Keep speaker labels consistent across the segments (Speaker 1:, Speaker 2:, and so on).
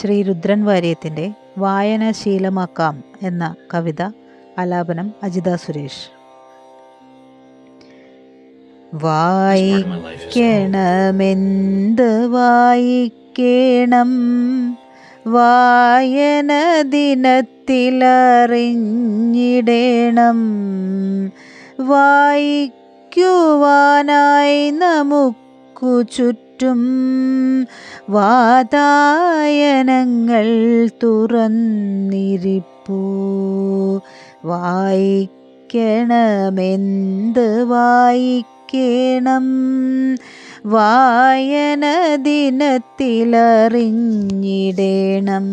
Speaker 1: ശ്രീ രുദ്രൻ വാര്യത്തിന്റെ വായന ശീലമാക്കാം എന്ന കവിത ആലാപനം അജിത സുരേഷ്. വായിക്കണമെന്ത് വായിക്കണം? വായന ദിനത്തിലറിഞ്ഞിടേണം. വായിക്കുവാനായി നമുക്കു ചുറ്റും വാതായനങ്ങൾ തുറന്നിരിപ്പൂ. വായിക്കണമെന്ത് വായിക്കണം? വായന ദിനത്തിലറിഞ്ഞിടേണം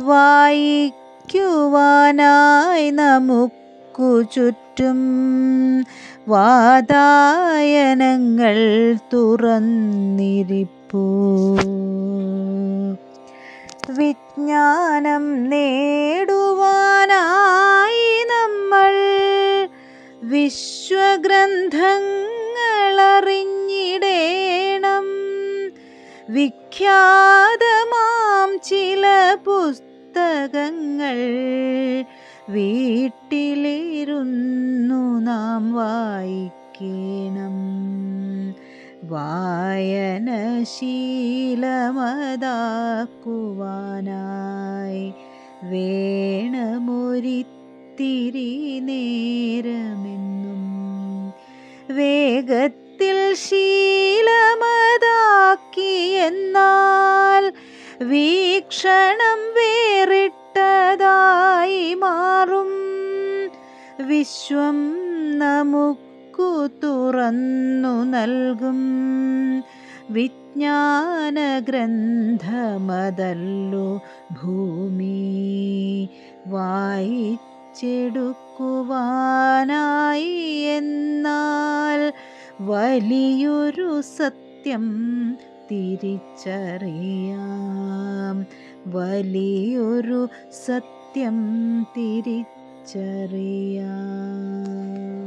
Speaker 1: വായിക്കുവാനായി നമുക്കു ചുറ്റും വാതായനങ്ങൾ തുറന്നിരിപ്പൂ. വിജ്ഞാനം നേടുവാനായി നമ്മൾ വിശ്വഗ്രന്ഥങ്ങളറിഞ്ഞിടേണം. വിഖ്യാതമാം ചില പുസ്തകങ്ങൾ വീട്ടിലിരുന്നു നാം വായിക്കണം. വായനശീലമതാക്കുവാനായി വേണമൊരിത്തിരി നേരമെന്നും വേഗത്തിൽ ശീലമതാക്കി വീക്ഷണം വേറിട്ടതായി മാറും. വിശ്വം നമുക്കു തുറന്നു നൽകും. വിജ്ഞാന ഗ്രന്ഥമതല്ലു ഭൂമി. വായിച്ചെടുക്കുവാനായി എന്നാൽ വലിയൊരു സത്യം തിരിച്ചറിയാം. വലിയൊരു സത്യം തിരിച്ചറിയാം.